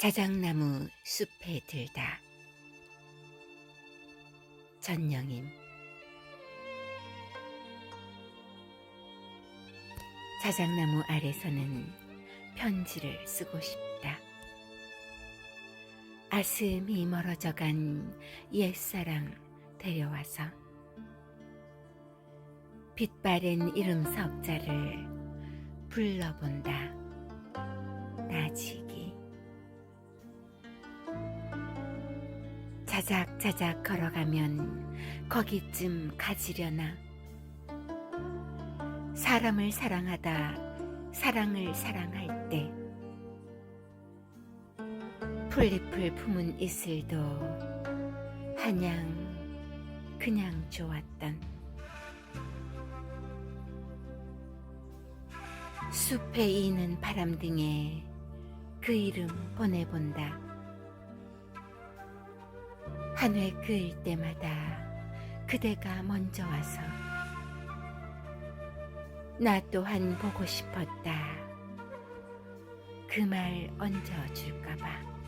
자작나무 숲에 들다 전영임 자작나무 아래서는 편지를 쓰고 싶다. 아슴이 멀어져 간 옛사랑 데려와서 빛바랜 이름 석자를 불러본다. 나지 자작자작 걸어가면 거기쯤 가지려나? 사람을 사랑하다 사랑을 사랑할 때. 풀잎을 품은 이슬도 한양 그냥 좋았던. 숲에 이는 바람 등에 그 이름 보내본다. 한회 그을 때마다 그대가 먼저 와서 나 또한 보고 싶었다. 그 말 얹어 줄까봐.